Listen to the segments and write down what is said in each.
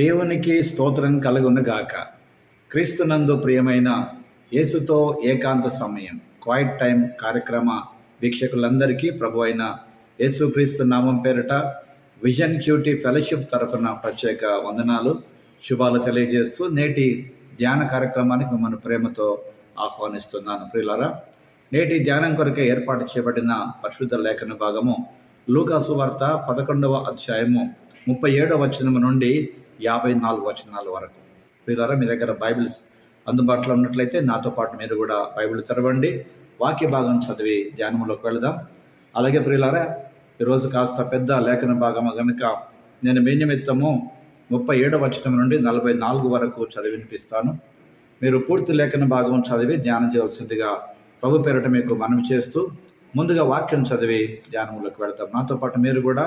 దేవునికి స్తోత్రం కలుగునుగాక. క్రీస్తునందు ప్రియమైన యేసుతో ఏకాంత సమయం క్వైట్ టైం కార్యక్రమ వీక్షకులందరికీ ప్రభు అయిన యేసుక్రీస్తు నామం పేరిట విజన్ క్యూటీ ఫెలోషిప్ తరఫున ప్రత్యేక వందనాలు శుభాలు తెలియజేస్తూ నేటి ధ్యాన కార్యక్రమానికి మిమ్మల్ని ప్రేమతో ఆహ్వానిస్తున్నాను. ప్రియులరా నేటి ధ్యానం కొరకే ఏర్పాటు చేయబడిన పరిశుద్ధ లేఖన భాగము లూకాసు వార్త పదకొండవ అధ్యాయము ముప్పై ఏడవ వచనము నుండి యాభై నాలుగు వచనాల వరకు. ప్రియులారా మీ దగ్గర బైబిల్స్ అందుబాటులో ఉన్నట్లయితే నాతో పాటు మీరు కూడా బైబిల్ తెరవండి. వాక్య భాగం చదివి ధ్యానంలోకి వెళదాం. అలాగే ప్రియులారా ఈరోజు కాస్త పెద్ద లేఖన భాగం కనుక నేను మీ నిమిత్తము ముప్పై ఏడవ వచనం నుండి నలభై నాలుగు వరకు చదివి వినిపిస్తాను. మీరు పూర్తి లేఖన భాగం చదివి ధ్యానం చేయవలసిందిగా ప్రభు పేరట మీకు మనవి చేస్తూ ముందుగా వాక్యం చదివి ధ్యానంలోకి వెళతాం నాతో పాటు మీరు కూడా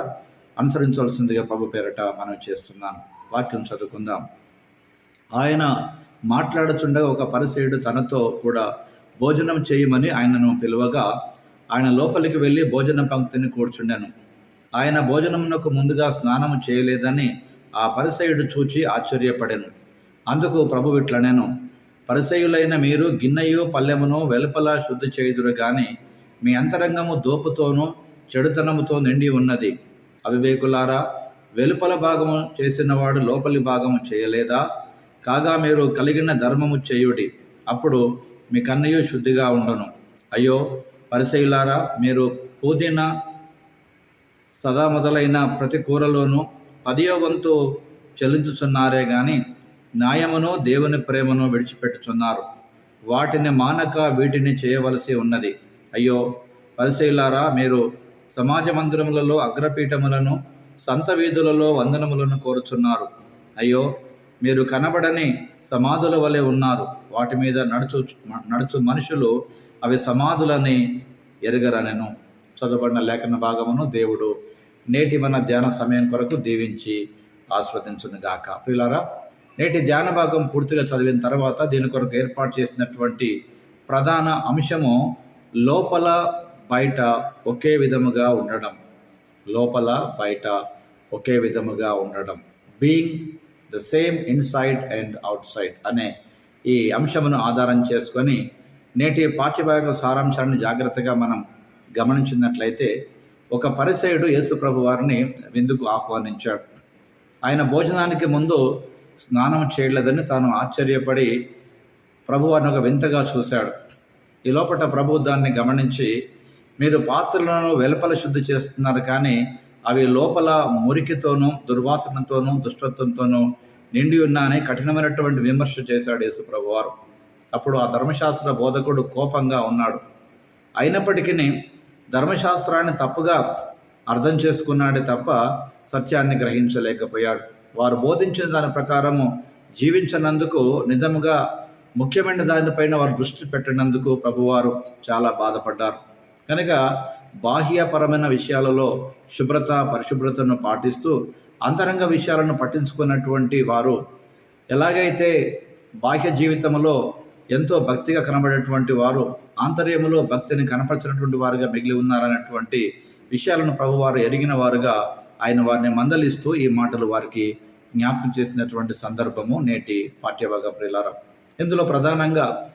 అనుసరించవలసిందిగా ప్రభు పేరట మనవి చేస్తున్నాను. వాక్యం చదువుకుందాం. ఆయన మాట్లాడుచుండగా ఒక పరిసేయుడు తనతో కూడా భోజనం చేయమని ఆయనను పిలువగా ఆయన లోపలికి వెళ్ళి భోజన పంక్తిని కూర్చుండెను. ఆయన భోజనమునకు ముందుగా స్నానం చేయలేదని ఆ పరిసయుడు చూచి ఆశ్చర్యపడాను. అందుకు ప్రభు ఇట్లనేను పరిసయులైన మీరు గిన్నెయు పల్లెమును వెలుపల శుద్ధి చేయుదురు కానీ మీ అంతరంగము దోపుతోనూ చెడుతనముతో నిండి ఉన్నది. అవివేకులారా వెలుపల భాగము చేసినవాడు లోపలి భాగము చేయలేదా? కాగా మీరు కలిగిన ధర్మము చేయుడి అప్పుడు మీ కన్నయ్య శుద్ధిగా ఉండను. అయ్యో పరిసయులారా మీరు పుదీనా సదా మొదలైన ప్రతి కూరలోనూ పదియో వంతు చెల్లించుచున్నారే కానీ న్యాయమును దేవుని ప్రేమను విడిచిపెట్టుచున్నారు. వాటిని మానక వీటిని చేయవలసి ఉన్నది. అయ్యో పరిశీలారా మీరు సమాజ మందిరములలో అగ్రపీఠములను సంత వీధులలో వందనములను కోరుచున్నారు. అయ్యో మీరు కనబడని సమాధుల వలె ఉన్నారు. వాటి మీద నడుచు నడుచు మనుషులు అవి సమాధులని ఎరగరనెను. చదవబడిన లేఖన భాగమును దేవుడు నేటి మన ధ్యాన సమయం కొరకు దీవించి ఆస్వాదించును గాక ప్రియులారా నేటి ధ్యాన భాగం పూర్తిగా చదివిన తర్వాత దీని కొరకు ఏర్పాటు చేసినటువంటి ప్రధాన అంశము లోపల బయట ఒకే విధముగా ఉండడం. లోపల బయట ఒకే విధముగా ఉండడం. Being the same inside and outside అనే ఈ అంశమును ఆధారం చేసుకొని నేటి పాఠ్యభాగ సారాంశాన్ని జాగ్రత్తగా మనం గమనించినట్లయితే ఒక పరిసయుడు యేసుప్రభు వారిని విందుకు ఆహ్వానించాడు. ఆయన భోజనానికి ముందు స్నానం చేయలేదని తాను ఆశ్చర్యపడి ప్రభువారిని ఒక వింతగా చూశాడు. ఈ లోపల ప్రభు దాన్ని గమనించి మీరు పాత్రలను వెలుపల శుద్ధి చేస్తున్నారు కానీ అవి లోపల మురికితోనూ దుర్వాసనతోనూ దుష్టత్వంతోనూ నిండి ఉన్నాయని కఠినమైనటువంటి విమర్శ చేశాడు యేసుప్రభు వారు అప్పుడు ఆ ధర్మశాస్త్ర బోధకుడు కోపంగా ఉన్నాడు. అయినప్పటికీ ధర్మశాస్త్రాన్ని తప్పుగా అర్థం చేసుకున్నాడే తప్ప సత్యాన్ని గ్రహించలేకపోయాడు. వారు బోధించిన దాని ప్రకారము జీవించినందుకు నిజముగా ముఖ్యమైన దానిపైన వారు దృష్టి పెట్టినందుకు ప్రభువారు చాలా బాధపడ్డారు. కనుక బాహ్యపరమైన విషయాలలో శుభ్రత పరిశుభ్రతను పాటిస్తూ అంతరంగ విషయాలను పట్టించుకున్నటువంటి వారు ఎలాగైతే బాహ్య జీవితంలో ఎంతో భక్తిగా కనబడేటువంటి వారు ఆంతర్యములో భక్తిని కనపరిచినటువంటి వారుగా మిగిలి ఉన్నారనేటువంటి విషయాలను ప్రభువారు ఎరిగిన వారుగా ఆయన వారిని మందలిస్తూ ఈ మాటలు వారికి జ్ఞాపకం చేసినటువంటి సందర్భము నేటి పాఠ్యభాగ ప్రిలారం. ఇందులో ప్రధానంగా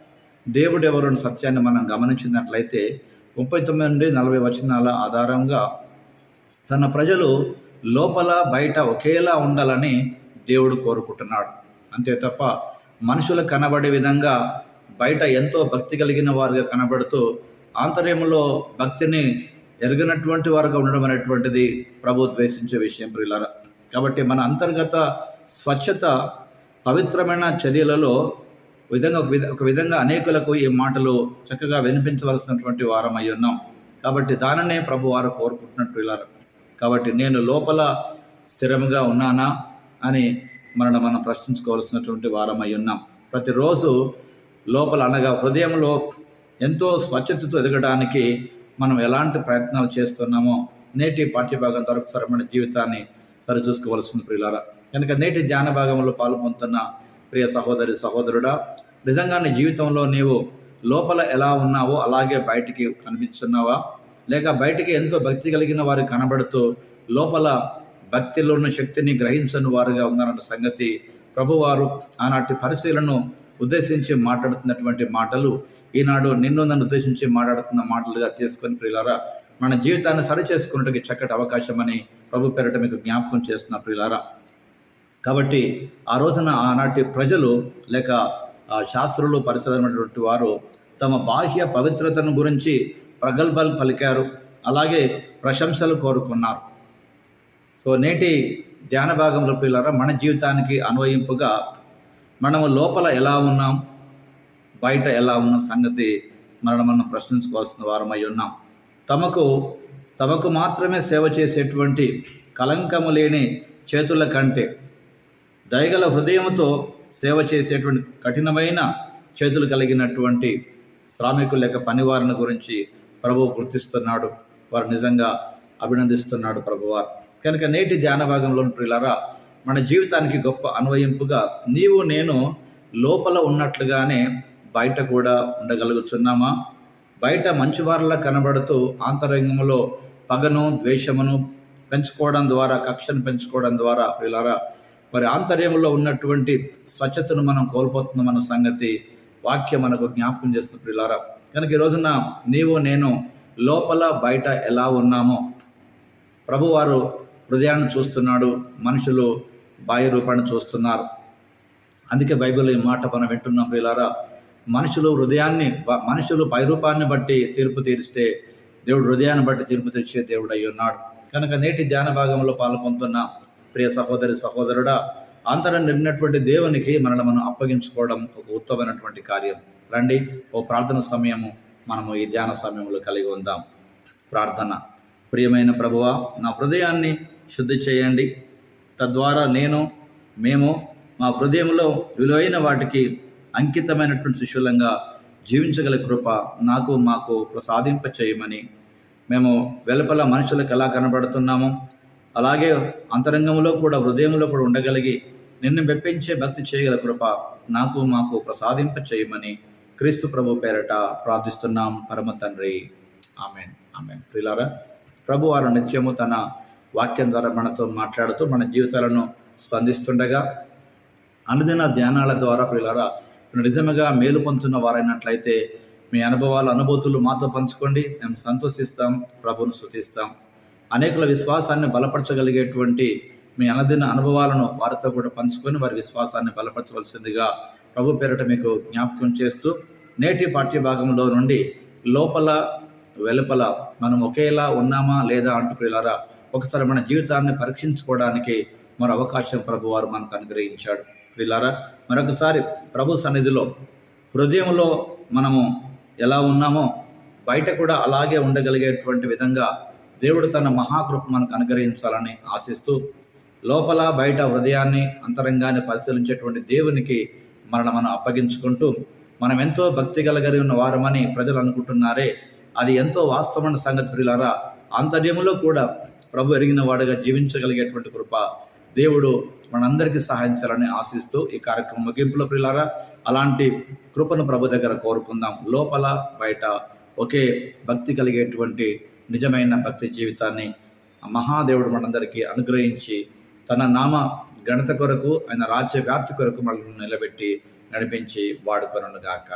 దేవుడెవరు సత్యాన్ని మనం గమనించినట్లయితే ముప్పై తొమ్మిది నుండి నలభై వచనాల ఆధారంగా తన ప్రజలు లోపల బయట ఒకేలా ఉండాలని దేవుడు కోరుకుంటున్నాడు. అంతే తప్ప మనుషులు కనబడే విధంగా బయట ఎంతో భక్తి కలిగిన వారుగా కనబడుతూ ఆంతర్యంలో భక్తిని ఎరగనటువంటి వారుగా ఉండడం అనేటువంటిది ప్రభు ద్వేషించే విషయం ప్రియులారా. కాబట్టి మన అంతర్గత స్వచ్ఛత పవిత్రమైన చర్యలలో విధంగా ఒక విధ ఒక విధంగా అనేకులకు ఈ మాటలు చక్కగా వినిపించవలసినటువంటి వారం అయి ఉన్నాం. కాబట్టి దానినే ప్రభు వారు కోరుకుంటున్నట్టు ఇలా కాబట్టి నేను లోపల స్థిరంగా ఉన్నానా అని మనల్ని మనం ప్రశ్నించుకోవాల్సినటువంటి వారం అయి ఉన్నాం. ప్రతిరోజు లోపల అనగా హృదయంలో ఎంతో స్వచ్ఛతతో ఎదగడానికి మనం ఎలాంటి ప్రయత్నాలు చేస్తున్నామో నేటి పాఠ్యభాగం తరపు సరమైన జీవితాన్ని సరిచూసుకోవాల్సిన ప్రియులారా. కనుక నేటి ధ్యాన భాగంలో పాల్పొందుతున్న ప్రియ సహోదరి సహోదరుడా నిజంగా నీ జీవితంలో నీవు లోపల ఎలా ఉన్నావో అలాగే బయటికి కనిపిస్తున్నావా? లేక బయటికి ఎంతో భక్తి కలిగిన వారు కనబడుతూ లోపల భక్తిలో ఉన్న శక్తిని గ్రహించని వారుగా ఉన్నారన్న సంగతి ప్రభువారు ఆనాటి పరిశీలను ఉద్దేశించి మాట్లాడుతున్నటువంటి మాటలు ఈనాడు నిన్ను నన్ను ఉద్దేశించి మాట్లాడుతున్న మాటలుగా తీసుకొని ప్రియులారా మన జీవితాన్ని సరి చేసుకున్నట్టుకి చక్కటి అవకాశం అని ప్రభు పేరట మీకు జ్ఞాపకం చేస్తున్న ప్రియులారా. కాబట్టి ఆ రోజున ఆనాటి ప్రజలు లేక ఆ శాస్త్రులు పరిశోధనటువంటి వారు తమ బాహ్య పవిత్రతను గురించి ప్రగల్భాలు పలికారు. అలాగే ప్రశంసలు కోరుకున్నారు. సో నేటి ధ్యాన భాగంలో పిల్లరా మన జీవితానికి అన్వయింపుగా మనము లోపల ఎలా ఉన్నాం బయట ఎలా ఉన్నాం సంగతి మనం మనం ప్రశ్నించుకోవాల్సిన వారమై ఉన్నాం. తమకు తమకు మాత్రమే సేవ చేసేటువంటి కలంకము లేని చేతుల కంటే దయగల హృదయంతో సేవ చేసేటువంటి కఠినమైన చేతులు కలిగినటువంటి శ్రామికుల యొక్క పనివారిని గురించి ప్రభువు గుర్తిస్తున్నాడు. వారు నిజంగా అభినందిస్తున్నాడు ప్రభువారు. కనుక నేటి ధ్యాన భాగంలో ప్రియులారా మన జీవితానికి గొప్ప అన్వయింపుగా నీవు నేను లోపల ఉన్నట్లుగానే బయట కూడా ఉండగలుగుతున్నామా? బయట మంచివారిలా కనబడుతూ ఆంతరంగంలో పగను ద్వేషమును పెంచుకోవడం ద్వారా కక్షను పెంచుకోవడం ద్వారా ప్రియులారా మరి ఆంతర్యంలో ఉన్నటువంటి స్వచ్ఛతను మనం కోల్పోతున్నామన్న సంగతి వాక్యం మనకు జ్ఞాపకం చేస్తున్న ప్రిలారా. కనుక ఈ రోజున నీవు నేను లోపల బయట ఎలా ఉన్నామో ప్రభువారు హృదయాన్ని చూస్తున్నాడు మనుషులు బాహ్య రూపాన్ని చూస్తున్నారు. అందుకే బైబిల్ ఈ మాట మనం వింటున్నాం ప్రియులారా మనుషులు హృదయాన్ని మనుషులు పైరూపాన్ని బట్టి తీర్పు తీరిస్తే దేవుడు హృదయాన్ని బట్టి తీర్పు తీర్చే దేవుడు అయి ఉన్నాడు. కనుక నేటి ధ్యాన భాగంలో పాల్పొందుతున్న ప్రియ సహోదరి సహోదరుడా అంతరం నిండినటువంటి దేవునికి మనల్ని మనం అప్పగించుకోవడం ఒక ఉత్తమైనటువంటి కార్యం. రండి ఓ ప్రార్థన సమయము మనము ఈ ధ్యాన సమయంలో కలిగి ఉందాం. ప్రార్థన. ప్రియమైన ప్రభువ నా హృదయాన్ని శుద్ధి చేయండి. తద్వారా నేను మేము మా హృదయంలో విలువైన వాటికి అంకితమైనటువంటి శిష్యులంగా జీవించగల కృప నాకు మాకు ప్రసాదింప చేయమని మేము వెలుపల మనుషులకు ఎలా కనబడుతున్నాము. అలాగే అంతరంగంలో కూడా హృదయంలో కూడా ఉండగలిగి నిన్ను మెప్పించే భక్తి చేయగల కృప నాకు మాకు ప్రసాదింప చేయమని క్రీస్తు ప్రభు పేరట ప్రార్థిస్తున్నాం. పరమ తండ్రి. ఆమెన్. ఆమెన్. ప్రిలారా ప్రభు వారు నిత్యము తన వాక్యం ద్వారా మనతో మాట్లాడుతూ మన జీవితాలను స్పందిస్తుండగా అనుదిన ధ్యానాల ద్వారా ప్రియులారా మీరు నిజంగా మేలు పొందుతున్న వారైనట్లయితే మీ అనుభవాలు అనుభూతులు మాతో పంచుకోండి. మేము సంతోషిస్తాం. ప్రభును స్థుతిస్తాం అనేకుల విశ్వాసాన్ని బలపరచగలిగేటువంటి మీ అనదిన అనుభవాలను వారితో కూడా పంచుకొని వారి విశ్వాసాన్ని బలపరచవలసిందిగా ప్రభు పేరిట మీకు జ్ఞాపకం చేస్తూ నేటి పాఠ్య భాగంలో నుండి లోపల వెలుపల మనం ఒకేలా ఉన్నామా లేదా అంటూ ప్రియులారా ఒకసారి మన జీవితాన్ని పరీక్షించుకోవడానికి మరో అవకాశం ప్రభు వారు మనకు అనుగ్రహించాడు. ప్రియులారా మరొకసారి ప్రభు సన్నిధిలో హృదయంలో మనము ఎలా ఉన్నామో బయట కూడా అలాగే ఉండగలిగేటువంటి విధంగా దేవుడు తన మహాకృప మనకు అనుగ్రహించాలని ఆశిస్తూ లోపల బయట హృదయాన్ని అంతరంగాన్ని పరిశీలించేటువంటి దేవునికి మనల్ని మనం అప్పగించుకుంటూ మనం ఎంతో భక్తి కలగలి ఉన్న వారమని ప్రజలు అనుకుంటున్నారే. అది ఎంతో వాస్తవమైన సంగతి ప్రియులారా. అంతర్యంలో కూడా ప్రభు ఎరిగిన వాడుగా జీవించగలిగేటువంటి కృప దేవుడు మనందరికీ సహాయించాలని ఆశిస్తూ ఈ కార్యక్రమం ముగింపులో ప్రియులారా అలాంటి కృపను ప్రభు దగ్గర కోరుకుందాం. లోపల బయట ఒకే భక్తి కలిగేటువంటి నిజమైన భక్తి జీవితాన్ని మహాదేవుడు మనందరికీ అనుగ్రహించి తన నామ గణత కొరకు ఆయన రాజ్య వ్యాప్తి కొరకు మనల్ని నిలబెట్టి నడిపించి వాడుకొనను గాక